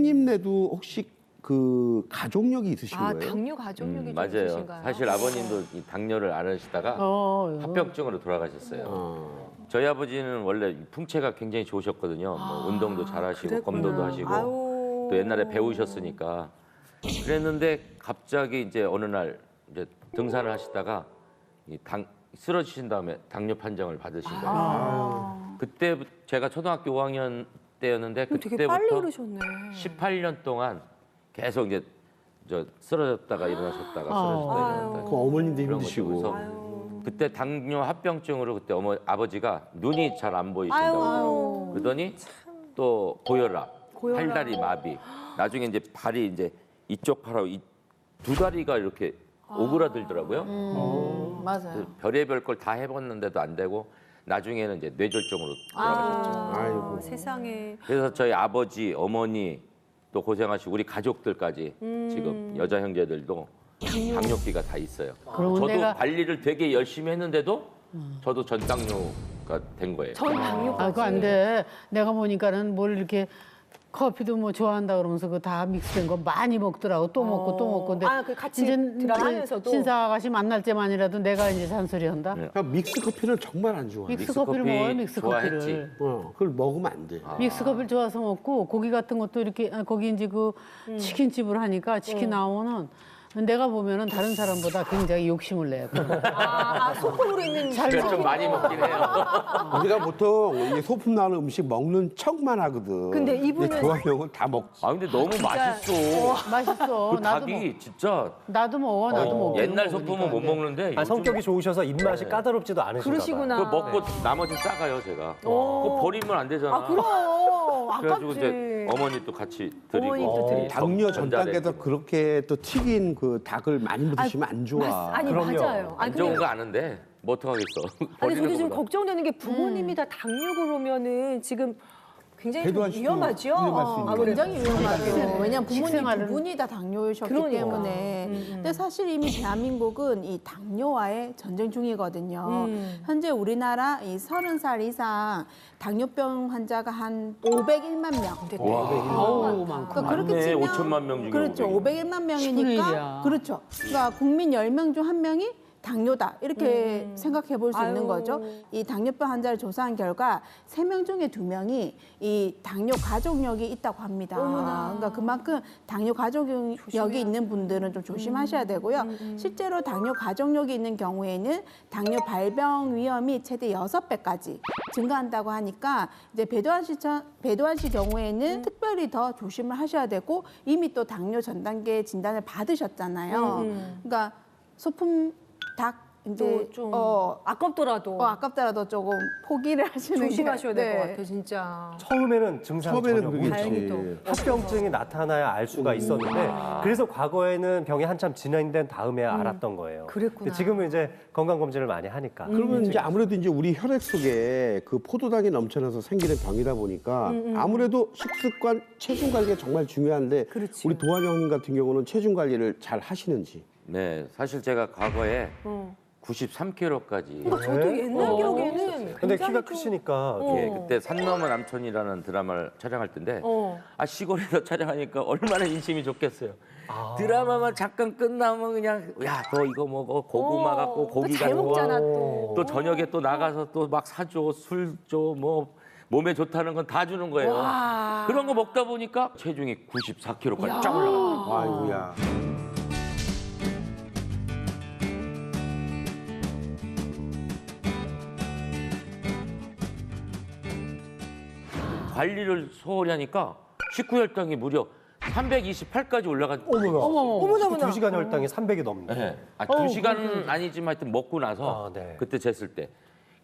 형님네도 혹시 그 가족력이 있으신 아 거예요? 당뇨 가족력이 좀 맞아요. 있으신가요? 사실 아버님도 이 당뇨를 앓으시다가 어, 합병증으로 돌아가셨어요. 어. 저희 아버지는 원래 풍채가 굉장히 좋으셨거든요. 뭐 운동도 잘하시고 그랬구나. 검도도 하시고 아유. 또 옛날에 배우셨으니까 그랬는데 갑자기 이제 어느 날 이제 등산을 하시다가 이 당 쓰러지신 다음에 당뇨 판정을 받으신 거예요. 아. 그때 제가 초등학교 5학년 때였는데 그때부터 그러셨네. 18년 동안 계속 이제 저 쓰러졌다가 일어나셨다가 쓰러졌다가 아유. 일어났다가 그 어머님도 힘드시고. 그때 당뇨 합병증으로 그때 어머 아버지가 눈이 잘 안 보이신다고 아유. 그러더니 또 고혈압, 고혈압. 팔다리 마비. 나중에 이제 발이 이제 이쪽 팔하고 이 두 다리가 이렇게 오그라들더라고요. 음, 맞아요. 그 별의별 걸 다 해봤는데도 안 되고 나중에는 이제 뇌졸중으로 돌아가셨죠. 아, 아이고. 세상에. 그래서 저희 아버지, 어머니 또 고생하시고 우리 가족들까지 지금 여자 형제들도 당뇨비가 다 있어요. 저도 내가- 관리를 되게 열심히 했는데도 저도 전당뇨가 된 거예요. 전 당뇨까지. 아, 그거 안 돼. 내가 보니까는 뭘 이렇게 커피도 뭐 좋아한다 그러면서 그 다 믹스된 거 많이 먹더라고. 또 먹고 또 먹고. 근데 아, 그 같이 이제 들어가면서도. 신사 아가씨 만날 때만이라도 내가 이제 잔소리 한다. 네. 그냥 믹스 커피는 정말 안 좋아. 믹스, 믹스 커피를 커피 먹어요, 믹스 좋아했지. 커피를. 어, 그걸 먹으면 안 돼. 믹스 커피를 좋아서 먹고 고기 같은 것도 이렇게 아, 거기 이제 그 음. 치킨집을 하니까 치킨 나오면은 내가 보면은 다른 사람보다 굉장히 욕심을 내요. 아, 아, 소품으로 있는 그래서 좀 많이 먹긴 해요. 우리가 보통 이게 소품 나는 음식 먹는 척만 하거든. 근데 이분은- 조합형은 다 먹지. 아 근데 너무 맛있어. 맛있어. 그 나도 먹, 닭이 진짜 나도 먹어. 나도 어, 먹어. 옛날 소품은 못 먹는데 아, 요즘 성격이 좋으셔서 입맛이 까다롭지도 않으신가 그러시구나. 그거 먹고 나머지 싸가요 제가. 그거 버리면 안 되잖아. 아, 그럼. 그래가지고 아깝지. 어머니 또 같이 드리고. 어머님도 드리고. 당뇨 전 전자레인지. 단계에서 그렇게 또 튀긴 그 닭을 많이 묻으시면 안 좋아. 맞- 아니, 그럼요. 맞아요. 아니, 안 좋은 근데, 거 아는데 뭐 어떡하겠어. 아니, 버리는 저도 지금 거보다. 걱정되는 게 음. 부모님이 다 당뇨 그러면은 지금 굉장히 좀 위험하죠? 위험할 수 있는 아무래도. 굉장히 위험하죠. 왜냐하면 부모님 두 분이 다 당뇨셨기 그러니까. 때문에. 음, 음. 근데 사실 이미 대한민국은 이 당뇨와의 전쟁 중이거든요. 음. 현재 우리나라 이 30살 이상 당뇨병 환자가 한 501만 명. 어우, 많고. 그러니까 그렇게. 치면 5천만 명 중에 그렇죠. 501만 명이니까 십분의 그렇죠. 그러니까 국민 10명 중 한 명이 당뇨다 이렇게 생각해 볼수 음. 아유. 있는 거죠. 이 당뇨병 환자를 조사한 결과 세 명 중에 두명이이 당뇨 가족력이 있다고 합니다. 그러니까 그만큼 당뇨 가족력이 있는 분들은 좀 조심하셔야 되고요. 실제로 당뇨 가족력이 있는 경우에는 당뇨 발병 위험이 최대 여섯 배까지 증가한다고 하니까 이제 배도환 씨, 처- 배도환 씨 경우에는 특별히 더 조심을 하셔야 되고 이미 또 당뇨 전 단계 진단을 받으셨잖아요. 그러니까 소품 닭 이제 또좀 어, 아깝더라도 어, 아깝더라도 조금 포기를 하시는 조심하셔야 게, 될것 네. 같아요, 진짜. 처음에는 증상이 처음에는 없고 다행히도. 그러겠지. 합병증이 나타나야 알 수가 있었는데 그래서 과거에는 병이 한참 진행된 다음에 알았던 거예요. 그랬구나. 근데 지금은 이제 건강 검진을 많이 하니까. 그러면 이제 아무래도 이제 우리 혈액 속에 그 포도당이 넘쳐나서 생기는 병이다 보니까 아무래도 식습관, 체중 관리가 정말 중요한데 그렇지. 우리 도환 형님 같은 경우는 체중 관리를 잘 하시는지. 네, 사실 제가 과거에 어. 93kg까지. 그러니까 저도 옛날 어. 기록에는 근데 굉장히 키가 좀- 크시니까 어. 예, 그때 산 넘은 남촌이라는 드라마를 촬영할 때인데 어. 아 시골에서 촬영하니까 얼마나 인심이 좋겠어요. 드라마만 잠깐 끝나면 그냥 야 너 이거 먹어 고구마 어, 갖고 또 고기가 잘 좋아. 먹잖아, 또. 또 저녁에 또 나가서 또 막 사줘 술 줘 뭐 몸에 좋다는 건 다 주는 거예요. 와. 그런 거 먹다 보니까 체중이 94kg까지 쫙 올라가. 아이고야. 관리를 소홀히 하니까 식후 혈당이 무려 328까지 올라간. 어머나. 어머나, 어머나. 두 시간 혈당이 300이 넘네. 네. 아, 두 시간은 아니지만 하여튼 먹고 나서 아, 네. 그때 쟀을 때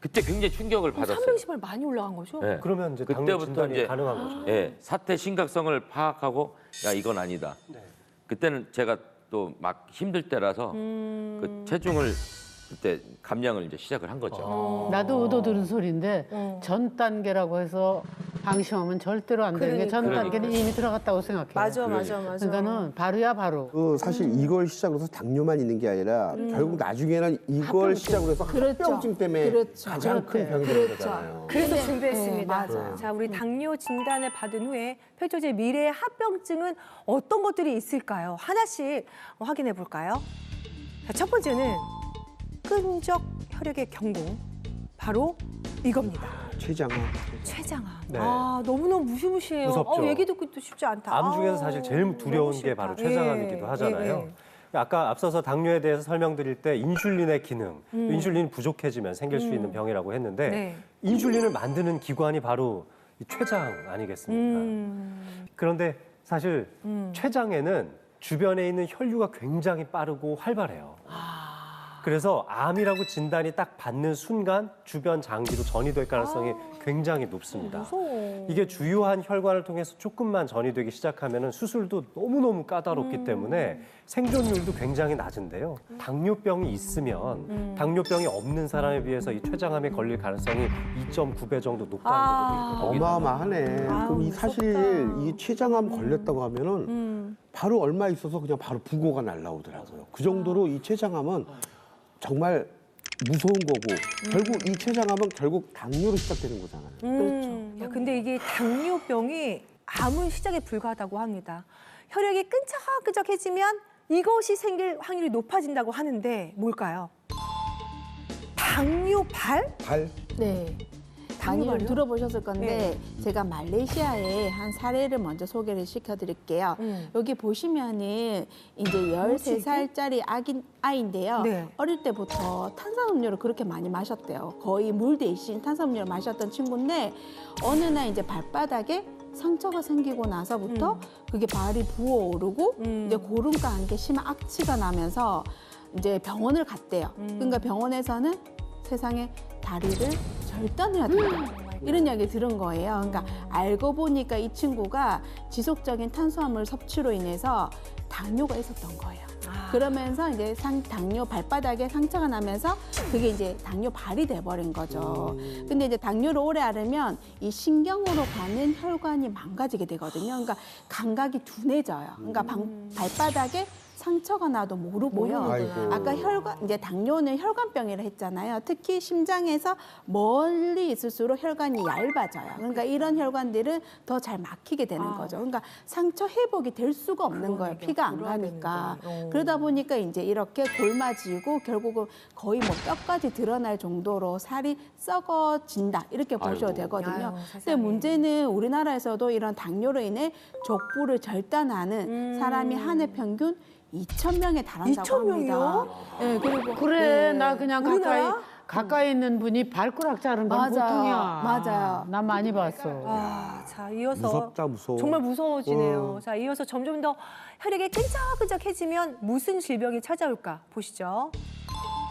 그때 굉장히 충격을 받았어요. 320을 많이 올라간 거죠? 네. 그러면 이제 당뇨 그때부터 진단이 이제 가능한 거죠. 예, 사태 심각성을 파악하고 야 이건 아니다. 네. 그때는 제가 또 막 힘들 때라서 음. 그 체중을 그때 감량을 이제 시작을 한 거죠. 나도 의도 들은 소리인데 어. 전 단계라고 해서 방심하면 절대로 안 되는 게 저는 그러니까. 단계는 이미 들어갔다고 생각해요. 맞아, 맞아, 맞아. 그러니까는 바로야 바로. 그 사실 이걸 시작으로 해서 당뇨만 있는 게 아니라 결국 나중에는 이걸 시작으로 해서 그렇죠. 합병증 때문에 그렇죠. 가장 큰 병이 되는 거잖아요. 그래서 네, 준비했습니다. 네, 맞아요. 자, 우리 당뇨 진단을 받은 후에 펼쳐질 미래의 합병증은 어떤 것들이 있을까요? 하나씩 확인해 볼까요? 자, 첫 번째는 끈적 혈액의 경고. 바로 이겁니다. 췌장암. 췌장암. 네. 아, 너무너무 무시무시해요. 무섭죠. 어, 얘기 듣기도 쉽지 않다. 암 중에서 아우, 사실 제일 두려운 게. 바로 췌장암이기도 예, 하잖아요. 예, 아까 앞서서 당뇨에 대해서 설명드릴 때 인슐린의 기능, 인슐린이 부족해지면 생길 수 있는 병이라고 했는데 음. 네. 인슐린을 만드는 기관이 바로 이 췌장 아니겠습니까? 음, 그런데 사실 음. 췌장에는 주변에 있는 혈류가 굉장히 빠르고 활발해요. 아. 그래서 암이라고 진단이 딱 받는 순간 주변 장기로 전이 될 가능성이 굉장히 높습니다. 아. 무서워. 이게 주요한 혈관을 통해서 조금만 전이 되기 시작하면 수술도 너무너무 까다롭기 음. 때문에 생존율도 굉장히 낮은데요. 당뇨병이 있으면 음. 당뇨병이 없는 사람에 비해서 이 췌장암에 걸릴 가능성이 2.9배 정도 높다는 아. 거거든요. 어마어마하네. 아우, 그럼 이 무섭다. 사실 이 췌장암 걸렸다고 하면은 음. 바로 얼마 있어서 그냥 바로 부고가 날라오더라고요. 그 정도로 이 췌장암은 정말 무서운 거고 결국 이 췌장암은 결국 당뇨로 시작되는 거잖아요. 음. 야, 근데 이게 당뇨병이 암은 시작에 불과하다고 합니다. 혈액이 끈적끈적해지면 이것이 생길 확률이 높아진다고 하는데 뭘까요? 당뇨발? 발 네. 많이 당뇨발이요? 들어보셨을 건데 제가 말레이시아의 한 사례를 먼저 소개를 시켜드릴게요. 음. 여기 보시면은 이제 13살짜리 아기, 아이인데요. 네. 어릴 때부터 탄산음료를 그렇게 많이 마셨대요. 거의 물 대신 탄산음료를 마셨던 친구인데 어느 날 이제 발바닥에 상처가 생기고 나서부터 그게 발이 부어오르고 음. 이제 고름과 함께 심한 악취가 나면서 이제 병원을 갔대요. 음. 그러니까 병원에서는 세상에 다리를 절단해야 된다. 이런 이야기 들은 거예요. 그러니까 알고 보니까 이 친구가 지속적인 탄수화물 섭취로 인해서 당뇨가 있었던 거예요. 그러면서 이제 상, 당뇨 발바닥에 상처가 나면서 그게 이제 당뇨 발이 돼버린 거죠. 근데 이제 당뇨를 오래 앓으면 이 신경으로 가는 혈관이 망가지게 되거든요. 그러니까 감각이 둔해져요. 그러니까 방- 발바닥에 상처가 나도 모르고요. 아까 혈관 이제 당뇨는 혈관병이라 했잖아요. 특히 심장에서 멀리 있을수록 혈관이 얇아져요. 그러니까 이런 혈관들은 더 잘 막히게 되는 아. 거죠. 그러니까 상처 회복이 될 수가 없는 거예요. 피가 안 가니까. 어. 그러다 보니까 이제 이렇게 골마지고 결국은 거의 뭐 뼈까지 드러날 정도로 살이 썩어진다 이렇게 보셔도 아이고. 되거든요. 아유. 근데 문제는 우리나라에서도 이런 당뇨로 인해 족부를 절단하는 음. 사람이 한 해 평균 2천 명에 달한다고 2,000 합니다. 명이요? 네, 그리고 그래 네. 나 그냥 우리나라? 가까이 가까이 있는 분이 발가락 자른 건 맞아요. 보통이야. 맞아요. 나 많이 봤어. 아, 자, 이어서 무섭다 무서워. 정말 무서워지네요. 어. 자, 이어서 점점 더 혈액이 끈적끈적해지면 무슨 질병이 찾아올까 보시죠.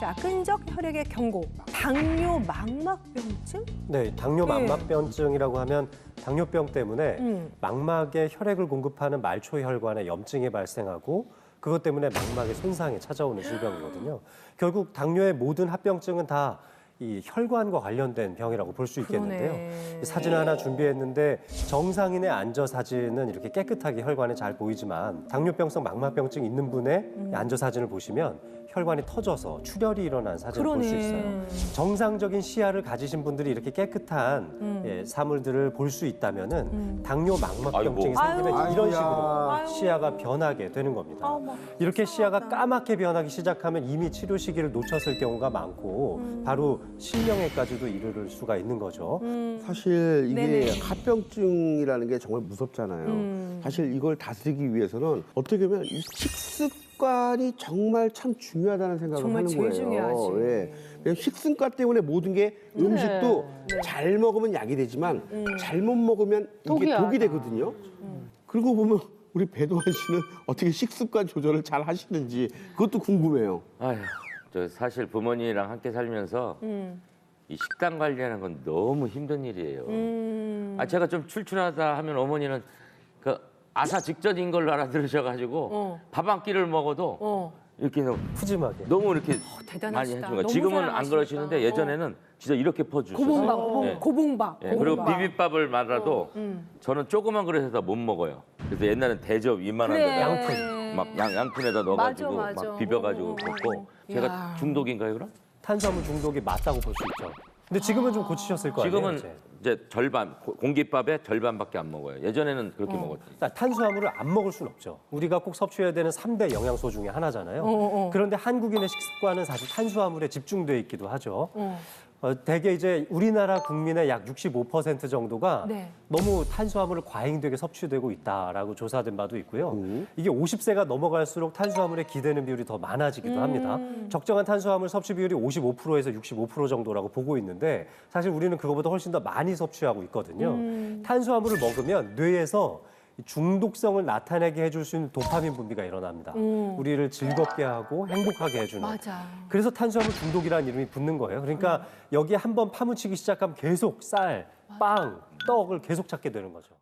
자, 끈적 혈액의 경고. 당뇨 망막병증? 네, 당뇨 네. 망막병증이라고 하면 당뇨병 때문에 음. 망막에 혈액을 공급하는 말초 혈관에 염증이 발생하고 그것 때문에 망막의 손상이 찾아오는 질병이거든요. 결국 당뇨의 모든 합병증은 다 이 혈관과 관련된 병이라고 볼 수 있겠는데요. 그러네. 이 사진 하나 준비했는데 정상인의 앉아 사진은 이렇게 깨끗하게 혈관에 잘 보이지만 당뇨병성 망막병증 있는 분의 음. 이 앉아 사진을 보시면 혈관이 터져서 출혈이 일어난 사진을 볼 수. 있어요. 정상적인 시야를 가지신 분들이 이렇게 깨끗한 음. 예, 사물들을 볼 수 있다면은 당뇨 망막병증이 아이고. 생기면 아이고. 이런 아이고야. 식으로 시야가 변하게 되는 겁니다. 아우, 막 이렇게 시야가 까맣게 변하기 시작하면 이미 치료 시기를 놓쳤을 경우가 많고 음. 바로 실명에까지도 이르를 수가 있는 거죠. 음. 사실 이게 네네. 합병증이라는 게 정말 무섭잖아요. 음. 사실 이걸 다스리기 위해서는 어떻게 보면 이 식습 관이 정말 참 중요하다는 생각을 정말 하는 제일 거예요. 중요하지. 예. 왜냐면 식습관 때문에 모든 게 음식도 네. 잘 먹으면 약이 되지만 음. 잘못 먹으면 이게 독이야. 독이 되거든요. 그리고 보면 우리 배도환 씨는 어떻게 식습관 조절을 잘 하시는지 그것도 궁금해요. 아휴, 저 사실 부모님이랑 함께 살면서 음. 이 식단 관리하는 건 너무 힘든 일이에요. 음. 아 제가 좀 출출하다 하면 어머니는 그 아사 직전인 걸로 알아들으셔가지고 어. 밥한 끼를 먹어도 어. 이렇게 너무, 푸짐하게. 너무 이렇게 대단하시다. 많이 해준 거예요. 너무 지금은 안 사랑하시니까. 그러시는데 예전에는 진짜 이렇게 퍼주셨어요. 고봉밥, 고봉, 예. 고봉밥. 예, 그리고 고봉밥. 비빔밥을 말아도 음. 저는 조그만 그릇에다 못 먹어요. 그래서 옛날엔 대접 이만한 그래. 데다 양푼. 막 양, 양푼에다 넣어가지고 맞아, 맞아. 막 비벼가지고 어, 어, 먹고 어. 제가 야. 중독인가요 그럼? 탄수화물 중독이 맞다고 볼 수 있죠. 근데 지금은 좀 고치셨을 거 아니에요. 지금은 이제. 절반 고- 공깃밥에 절반밖에 안 먹어요. 예전에는 그렇게 먹었지. 자, 탄수화물을 안 먹을 수는 없죠. 우리가 꼭 섭취해야 되는 삼대 영양소 중에 하나잖아요. 어, 그런데 한국인의 식습관은 사실 탄수화물에 집중돼 있기도 하죠. 어. 어, 대개 이제 우리나라 국민의 약 65% 정도가 네. 너무 탄수화물을 과잉되게 섭취되고 있다라고 조사된 바도 있고요. 음. 이게 50세가 넘어갈수록 탄수화물에 기대는 비율이 더 많아지기도 음. 합니다. 적정한 탄수화물 섭취 비율이 55%에서 65% 정도라고 보고 있는데 사실 우리는 그거보다 훨씬 더 많이 섭취하고 있거든요. 음. 탄수화물을 먹으면 뇌에서 이 중독성을 나타내게 해줄 수 있는 도파민 분비가 일어납니다. 우리를 즐겁게 하고 행복하게 해주는. 음. 맞아. 그래서 탄수화물 중독이라는 이름이 붙는 거예요. 그러니까 여기에 한 번 파묻히기 시작하면 계속 쌀, 빵, 떡을 계속 찾게 되는 거죠.